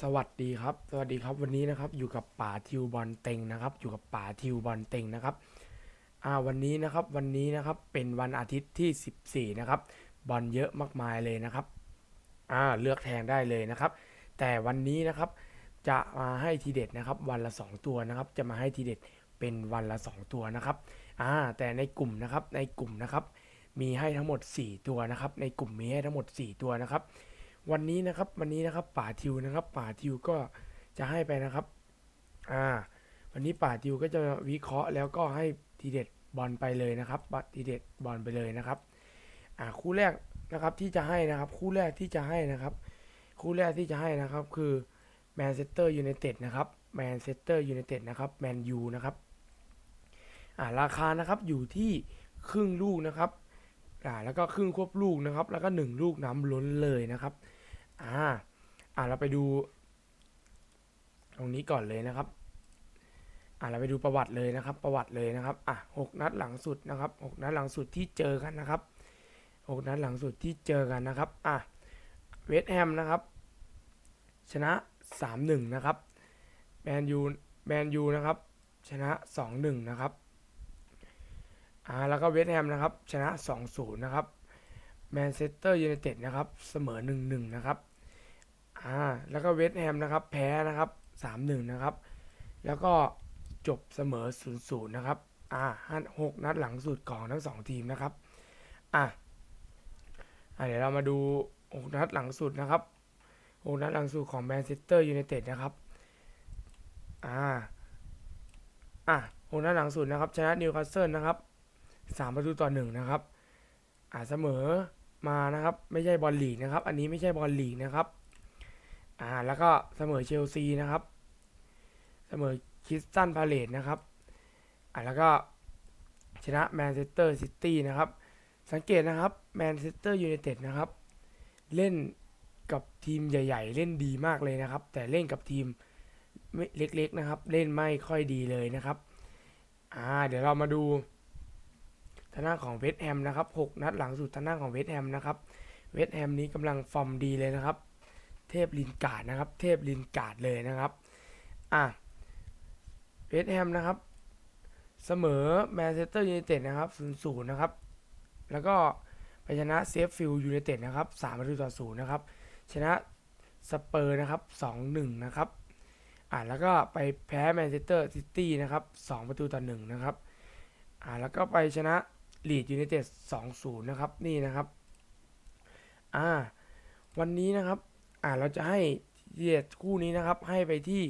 สวัสดีครับ สวัสดีครับวันนี้นะครับอยู่กับป๋าทิวบอลเต็งนะครับ อยู่กับป๋าทิวบอลเต็งนะครับอ่าวันนี้นะครับวันนี้นะครับเป็นวันอาทิตย์ที่ 14 นะครับบอลเยอะมากมายเลยนะครับอ่าเลือกแทงได้เลยนะครับ แต่วันนี้นะครับจะมาให้ทีเด็ดนะครับวันละ 2 ตัวนะครับ จะมาให้ทีเด็ดเป็นวันละ 2 ตัวนะครับอ่าแต่ในกลุ่มนะครับในกลุ่มนะครับมีให้ทั้งหมด 4 ตัวนะครับ ในกลุ่มมีให้ทั้งหมด 4 ตัวนะครับ วันนี้นะครับวันนี้นะครับป่าทิวนะครับ ป่าทิวก็จะให้ไปนะครับอ่าวันนี้ป่าทิวก็จะวิเคราะห์แล้วก็ให้ทีเด็ดบอลไปเลยนะครับบัตรทีเด็ดบอลไปเลยนะครับอ่าคู่แรกนะครับที่จะให้นะครับ คู่แรกที่จะให้นะครับ คู่แรกที่จะให้นะครับคือแมนเชสเตอร์ยูไนเต็ดนะครับแมนเชสเตอร์ยูไนเต็ดนะครับแมนยูนะครับอ่าราคานะครับอยู่ที่ครึ่งลูกนะครับอ่าแล้วก็ครึ่งควบลูกนะครับ แล้วก็หนึ่งลูกน้ำล้นเลยนะครับ อ่าอ่าเราไปดู ตรงนี้ก่อนเลยนะครับอ่าเราไปดูประวัติเลยนะครับ ประวัติเลยนะครับอะหกนัดหลังสุดนะครับหกนัดหลังสุดที่เจอกันนะครับหกนัดหลังสุดที่เจอกันนะครับอะเวสต์แฮมนะครับ ชนะสามหนึ่งนะครับแมนยูแมนยูนะครับ ชนะสองหนึ่งนะครับอ่าแล้วก็เวสต์แฮมนะครับ ชนะสองศูนย์นะครับแมนเชสเตอร์ยูไนเต็ดนะครับ เสมอ 1-1 นะครับ อ่าแล้วก็เวสต์แฮมนะครับ แพ้นะครับ3-1นะครับ แล้วก็จบเสมอ0-0นะครับอ่าห้าหกนัดหลังสุดของทั้งสองทีมนะครับอะอ่าเดี๋ยวเรามาดูหกนัดหลังสุดนะครับหกนัดหลังสุดของแมนเชสเตอร์ยูไนเต็ดนะครับอ่าอะหกนัดหลังสุดนะครับ ชนะนิวคาสเซิลนะครับสามประตูต่อหนึ่งนะครับอ่าเสมอมานะครับ ไม่ใช่บอลลีกนะครับ อันนี้ไม่ใช่บอลลีกนะครับ อ่าแล้วก็เสมอเชลซีนะครับ เสมอคิสตันพาเลตนะครับอ่าแล้วก็ชนะแมนเชสเตอร์ซิตี้นะครับ สังเกตนะครับแมนเชสเตอร์ยูไนเต็ดนะครับ เล่นกับทีมใหญ่ ๆ เล่นดีมากเลยนะครับ แต่เล่นกับทีมเล็กๆนะครับ เล่นไม่ค่อยดีเลยนะครับอ่าเดี๋ยวเรามาดูทางด้านของเวสต์แฮมนะครับ 6 นัดหลังสุดทางด้านของเวสต์แฮมนะครับ เวสต์แฮมนี้กำลังฟอร์มดีเลยนะครับ พลินการ์ดนะครับ เทพลินการ์ดเลยนะครับ อะเวสต์แฮมนะครับ เสมอแมนเชสเตอร์ยูไนเต็ดนะครับ0-0นย์นะครับ แล้วก็ไปชนะเซฟฟิลด์ยูไนเต็ดนะครับ3ประตูต่อ0นย์นะครับ ชนะสเปอร์นะครับ2-1นะครับอะแล้วก็ไปแพ้แมนเชสเตอร์ซิตี้นะครับ2ประตูต่อ1นะครับอ่าแล้วก็ไปชนะลีดยูไนเต็ด2-0นะครับนี่นะครับอ่าวันนี้นะครับ อ่าเราจะให้เดียดคู่นี้นะครับ ให้ไปที่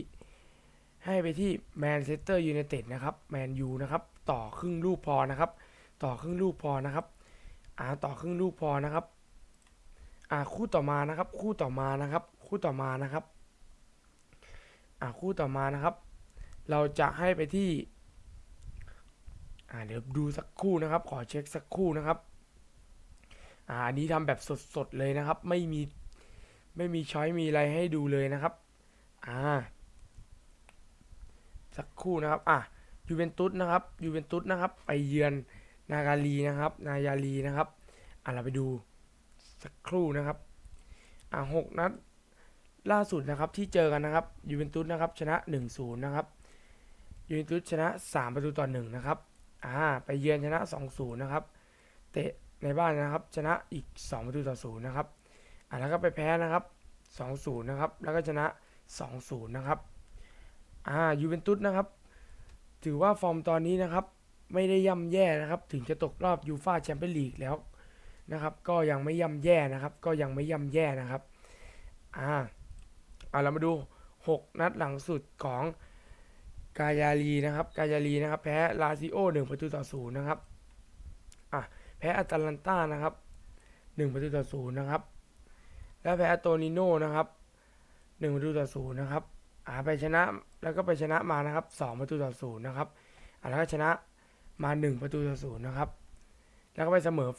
ให้ไปที่แมนเชสเตอร์ยูไนเต็ดนะครับแมนยูนะครับ ต่อครึ่งลูกพอนะครับ ต่อครึ่งลูกพอนะครับอ่าต่อครึ่งลูกพอนะครับอ่าคู่ต่อมานะครับ คู่ต่อมานะครับ คู่ต่อมานะครับอ่าคู่ต่อมานะครับ เราจะให้ไปที่อ่าเดี๋ยวดูสักคู่นะครับ ขอเช็คสักคู่นะครับอ่าอันนี้ทำแบบสดๆเลยนะครับ ไม่มี ไม่มีช้อยมีอะไรให้ดูเลยนะครับ อ่า สักครู่นะครับ อะยูเวนตุสนะครับยูเวนตุสนะครับ ไปเยือนนากาลีนะครับ นายาลีนะครับ อะเราไปดูสักครู่นะครับ อะหกนัดล่าสุดนะครับที่เจอกันนะครับยูเวนตุสนะครับชนะ1-0นะครับยูเวนตุสชนะ 3 ประตูต่อ1นะครับ อ่า ไปเยือนชนะ 2-0 นะครับ เตะในบ้านนะครับ ชนะอีก 2 ประตูต่อ 0 นะครับ อ่าแล้วก็ไปแพ้นะครับ2-0นะครับ แล้วก็ชนะ 2-0 นะครับ อ่า ยูเวนตุสนะครับ ถือว่าฟอร์มตอนนี้นะครับ ไม่ได้ย่ำแย่นะครับ ถึงจะตกรอบยูฟาแชมเปี้ยนลีกแล้วนะครับ ก็ยังไม่ย่ำแย่นะครับ ก็ยังไม่ย่ำแย่นะครับ อ่า เอาเรามาดู 6 นัดหลังสุดของกายาลีนะครับ กายาลีนะครับ แพ้ลาซิโอหนึ่งประตูต่อศูนย์นะครับ อะ แพ้อัตแลนตานะครับหนึ่งประตูต่อศูนย์นะครับ แล้วแพ้โตนิโนนะครับหนึ่งประตูต่อศูนย์นะครับอ่าไปชนะแล้วก็ไปชนะมานะครับสองประตูต่อศูนย์นะครับอ่าแล้วก็ชนะมาหนึ่งประตูต่อศูนย์นะครับ แล้วก็ไปเสมอ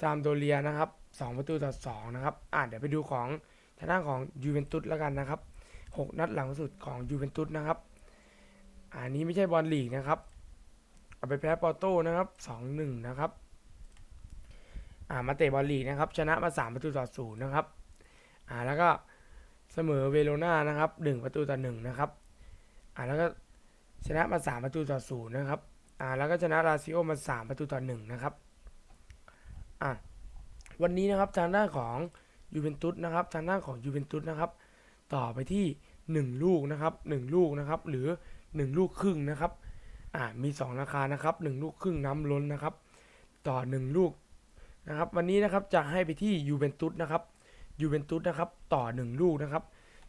ซามโดเรียนะครับสองประตูต่อสองนะครับอ่าเดี๋ยวไปดูของทางด้านของยูเวนตุสแล้วกันนะครับหกนัดหลังสุดของยูเวนตุสนะครับอันนี้ไม่ใช่บอลลีกนะครับเอาไปแพ้ปอร์โต้นะครับสองหนึ่งนะครับ อ่ามาเตะบอลลีกนะครับ ชนะมาสามประตูต่อศูนย์นะครับอ่าแล้วก็เสมอเวโรนานะครับหนึ่งประตูต่อหนึ่งนะครับอ่าแล้วก็ชนะมาสามประตูต่อศูนย์นะครับอ่าแล้วก็ชนะลาซิโอมาสามประตูต่อหนึ่งนะครับอ่าวันนี้นะครับทางด้านของยูเวนตุสนะครับทางด้านของยูเวนตุสนะครับต่อไปที่ 1 ลูกนะครับ1ลูกนะครับหรือ 1 ลูกครึ่งนะครับอ่ามี 2 ราคานะครับ 1 ลูกครึ่งน้ำล้นนะครับ ต่อ 1 ลูก นะครับวันนี้นะครับจะให้ไปที่ยูเวนตุสนะครับยูเวนตุสนะครับต่อ 1 ลูกนะครับ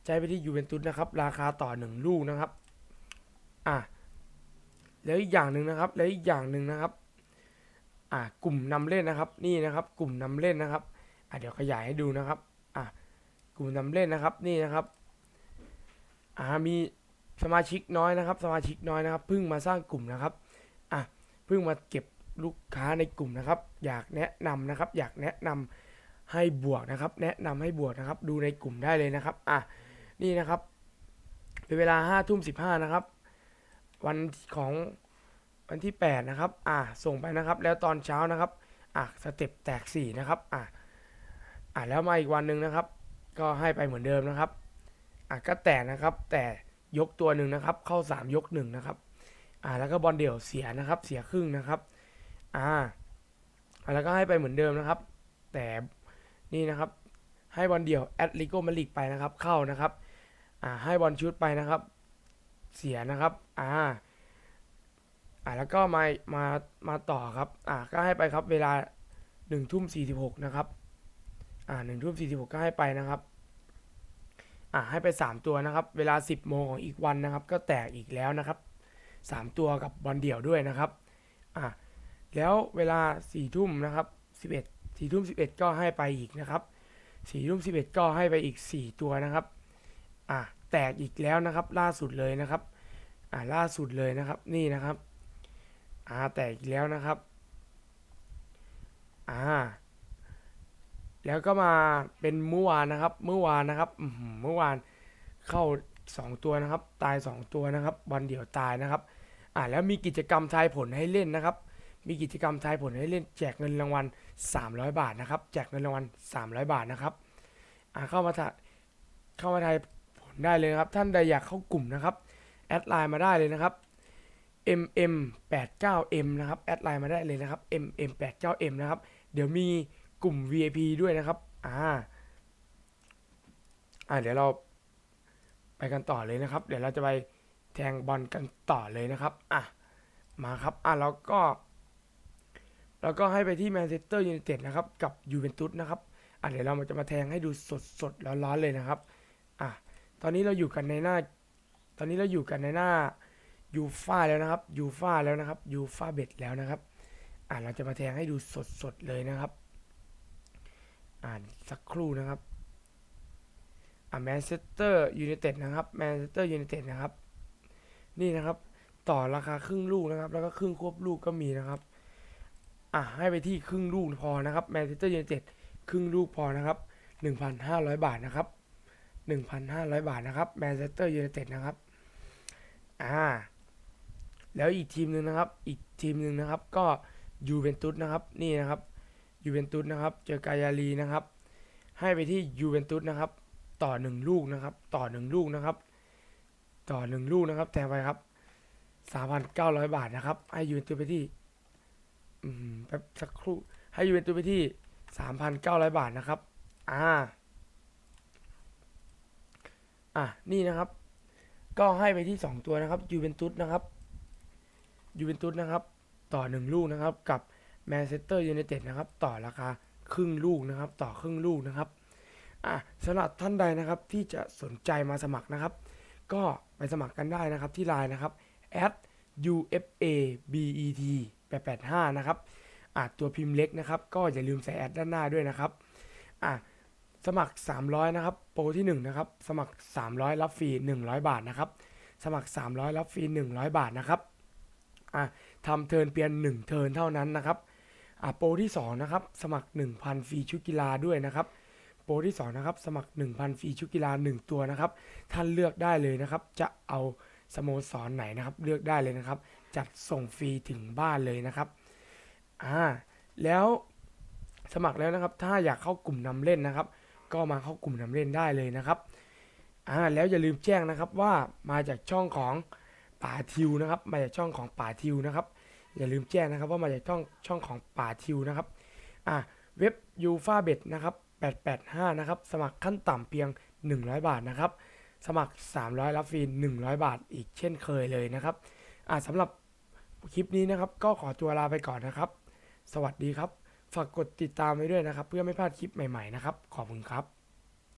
ให้ไปที่ยูเวนตุสนะครับราคาต่อ 1 ลูกนะครับอ่าแล้วอีกอย่างหนึ่งนะครับแล้วอีกอย่างหนึ่งนะครับอ่ากลุ่มนำเล่นนะครับนี่นะครับ กลุ่มนำเล่นนะครับอ่าเดี๋ยวขยายให้ดูนะครับอ่ากลุ่มนำเล่นนะครับนี่นะครับอ่ามีสมาชิกน้อยนะครับ สมาชิกน้อยนะครับเพิ่งมาสร้างกลุ่มนะครับอะเพิ่งมาเก็บ ลูกค้าในกลุ่มนะครับ อยากแนะนำนะครับ อยากแนะนำให้บวกนะครับ แนะนำให้บวกนะครับ ดูในกลุ่มได้เลยนะครับอะนี่นะครับเป็นเวลาห้าทุ่มสิบห้านะครับ วันของวันที่8นะครับอะส่งไปนะครับ แล้วตอนเช้านะครับอะสเต็ปแตก4นะครับอะอะแล้วมาอีกวันหนึ่งนะครับ ก็ให้ไปเหมือนเดิมนะครับอะก็แต่นะครับ แต่ยกตัวหนึ่งนะครับ เข้า3ยก1นะครับอ่าแล้วก็บอลเดี่ยวเสียนะครับ เสียครึ่งนะครับ อ่าแล้วก็ให้ไปเหมือนเดิมนะครับ แต่นี่นะครับ ให้บอลเดี่ยวแอตลิโกมาลิกไปนะครับ เข้านะครับ อ่า ให้บอลชุดไปนะครับ เสียนะครับ อ่า อ่าแล้วก็มา มา มาต่อครับ อ่า ก็ให้ไปครับ เวลาหนึ่งทุ่มสี่สิบหกนะครับ อ่าหนึ่งทุ่มสี่สิบหกก็ให้ไปนะครับ อ่า ให้ไปสามตัวนะครับ เวลาสิบโมงของอีกวันนะครับ ก็แตกอีกแล้วนะครับสามตัวกับบอลเดี่ยวด้วยนะครับ อ่า แล้วเวลาสี่ทุ่มนะครับสิบเอ็ดสี่ทุ่มสิบเอ็ดก็ให้ไปอีกนะครับสี่ทุ่มสิบเอ็ดก็ให้ไปอีกสี่ตัวนะครับอ่าแตกอีกแล้วนะครับ ล่าสุดเลยนะครับอ่าล่าสุดเลยนะครับนี่นะครับอ่าแตกอีกแล้วนะครับอ่าแล้วก็มาเป็นเมื่อวานนะครับ เมื่อวานนะครับเมื่อวานเข้า 2 ตัวนะครับ ตาย 2 ตัวนะครับบอลเดี่ยวตายนะครับ อ่าแล้วมีกิจกรรมทายผลให้เล่นนะครับ มีกิจกรรมทายผลให้เล่นแจกเงินรางวัล 300 บาทนะครับ แจกเงินรางวัล 300 บาทนะครับเข้ามาทายเข้ามาทายผลได้เลยครับ ท่านใดอยากเข้ากลุ่มนะครับ แอดไลน์มาได้เลยนะครับ mm 8 9 m นะครับ แอดไลน์มาได้เลยนะครับ mm 8 9 m นะครับ เดี๋ยวมีกลุ่ม VIP ด้วยนะครับอ่าอ่าเดี๋ยวเราไปกันต่อเลยนะครับ เดี๋ยวเราจะไปแทงบอลกันต่อเลยนะครับ อะ มาครับ อะแล้วก็ แล้วก็ให้ไปที่แมนเชสเตอร์ยูไนเต็ดนะครับ กับยูเวนตุสนะครับ อะเดี๋ยวเราจะมาแทงให้ดูสดสดๆร้อนๆเลยนะครับ อะ ตอนนี้เราอยู่กันในหน้า ตอนนี้เราอยู่กันในหน้ายูฟ่าแล้วนะครับยูฟ่าแล้วนะครับยูฟ่าเบ็ดแล้วนะครับ อะเราจะมาแทงให้ดูสดสดเลยนะครับ อ่านสักครู่นะครับ อ่าแมนเชสเตอร์ยูไนเต็ดนะครับ แมนเชสเตอร์ยูไนเต็ดนะครับ นี่นะครับ ต่อราคาครึ่งลูกนะครับ แล้วก็ครึ่งควบลูกก็มีนะครับ อะให้ไปที่ครึ่งลูกพอนะครับแมนเชสเตอร์ยูไนเต็ดครึ่งลูกพอนะครับ1,500 บาทนะครับ 1,500 บาทนะครับแมนเชสเตอร์ยูไนเต็ดนะครับอ่าแล้วอีกทีมหนึ่งนะครับ อีกทีมหนึ่งนะครับ ก็ยูเวนตุสนะครับนี่นะครับยูเวนตุสนะครับ เจอกายาลีนะครับ ให้ไปที่ยูเวนตุสนะครับ ต่อหนึ่งลูกนะครับ ต่อหนึ่งลูกนะครับ ต่อหนึ่งลูกนะครับแทนไปครับสามพันเก้าร้อยบาทนะครับให้ยูเวนตุสไปที่ แป๊บสักครู่ ให้ยูเวนตุสไปที่สามพันเก้าร้อยบาทนะครับ อ่า อะ นี่นะครับ ก็ให้ไปที่สองตัวนะครับยูเวนตุสนะครับยูเวนตุสนะครับ ต่อหนึ่งลูกนะครับ กับแมนเชสเตอร์ยูไนเต็ดนะครับ ต่อราคาครึ่งลูกนะครับ ต่อครึ่งลูกนะครับอะสำหรับท่านใดนะครับที่จะสนใจมาสมัครนะครับ ก็ไปสมัครกันได้นะครับที่ไลน์นะครับ at ufa bet 885 นะครับอะตัวพิมพ์เล็กนะครับ ก็อย่าลืมใส่แอดด้านหน้าด้วยนะครับอะสมัคร 300 นะครับ โปรที่ 1 นะครับ สมัคร 300 รับฟรี 100 บาทนะครับ สมัคร 300 รับฟรี 100 บาทนะครับอะทำเทิร์นเปลี่ยน 1 เทิร์นเท่านั้นนะครับอะโปรที่ 2 นะครับ สมัคร 1,000 ฟรีชุดกีฬาด้วยนะครับ โปรที่ 2 นะครับ สมัคร 1,000 ฟรีชุดกีฬา 1 ตัวนะครับ ท่านเลือกได้เลยนะครับ จะเอา สโมสรไหนนะครับ เลือกได้เลยนะครับ จัดส่งฟรีถึงบ้านเลยนะครับอ่าแล้วสมัครแล้วนะครับ ถ้าอยากเข้ากลุ่มนำเล่นนะครับ ก็มาเข้ากลุ่มนำเล่นได้เลยนะครับอ่าแล้วอย่าลืมแจ้งนะครับว่ามาจากช่องของป่าทิวนะครับ มาจากช่องของป่าทิวนะครับ อย่าลืมแจ้งนะครับว่ามาจากช่องช่องของป่าทิวนะครับอ่าเว็บยูฟาเบ็ดนะครับ885 นะครับ สมัครขั้นต่ำเพียง 100 บาทนะครับ สมัคร 300 รับฟรี100 บาทอีกเช่นเคยเลยนะครับอ่าสำหรับคลิปนี้นะครับ ก็ขอตัวลาไปก่อนนะครับ สวัสดีครับ ฝากกดติดตามไว้ด้วยนะครับ เพื่อไม่พลาดคลิปใหม่ๆนะครับ ขอบคุณครับ